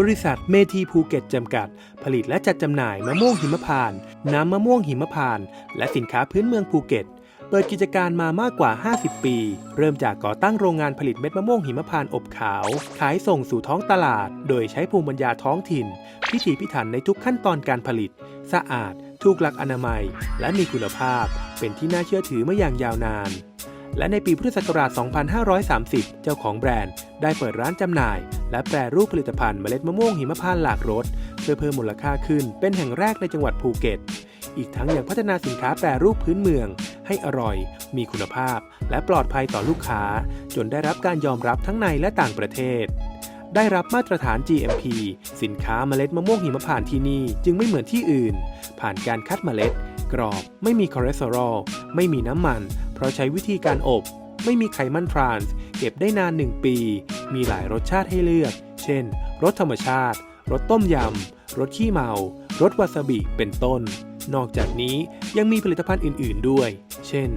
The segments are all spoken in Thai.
บริษัทเมทีภูเก็ตจำกัด ผลิตและจัดจำหน่ายมะม่วงหิมพานต์น้ำมะม่วงหิมพานต์และสินค้าพื้นเมืองภูเก็ต เปิดกิจการมามากกว่า 50 ปี เริ่มจากก่อตั้งโรงงานผลิตเม็ดมะม่วงหิมพานต์อบขาว ขายส่งสู่ท้องตลาด โดยใช้ภูมิปัญญาท้องถิ่น พิถีพิถันในทุกขั้นตอนการผลิต สะอาด ถูกหลักอนามัย และมีคุณภาพ เป็นที่น่าเชื่อถือมาอย่างยาวนาน และในปีพุทธศักราช 2530 เจ้าของแบรนด์ได้เปิดร้านจำหน่าย และแปรรูปผลิตภัณฑ์เมล็ดมะม่วงหิมพานต์หลากรสเพื่อเพิ่มมูลค่าขึ้นเป็นแห่งแรกในจังหวัดภูเก็ต อีกทั้งยังพัฒนาสินค้าแปรรูปพื้นเมือง ให้อร่อย มีคุณภาพ และปลอดภัยต่อลูกค้า จนได้รับการยอมรับทั้งในและต่างประเทศ ได้รับมาตรฐาน GMP สินค้าเมล็ดมะม่วงหิมพานต์ที่นี่จึงไม่เหมือนที่อื่น ผ่านการคัดเมล็ด กรอบ ไม่มีคอเลสเตอรอล ไม่มีน้ำมัน เพราะใช้วิธีการอบ ไม่มีไขมันทรานส์เก็บได้นาน 1 ปี มีหลายรสชาติให้เลือก เช่น รสธรรมชาติ รสต้มยำ รสขี้เมา รสวาซาบิ เป็นต้น นอกจากนี้ยังมีผลิตภัณฑ์อื่น ๆ ด้วย เช่น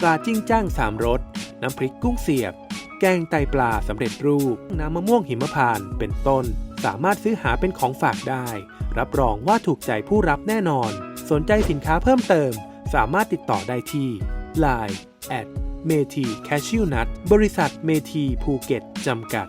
ปลาจิ้งจ้างสามรส น้ำพริกกุ้งเสียบ แกงไตปลาสำเร็จรูป น้ำมะม่วงหิมพานต์เป็นต้น สามารถซื้อหาเป็นของฝากได้ รับรองว่าถูกใจผู้รับแน่นอน สนใจสินค้าเพิ่มเติม สามารถติดต่อได้ที่ Line แอดเมทีแคชิวนัทบริษัทเมทีภูเก็ตจำกัด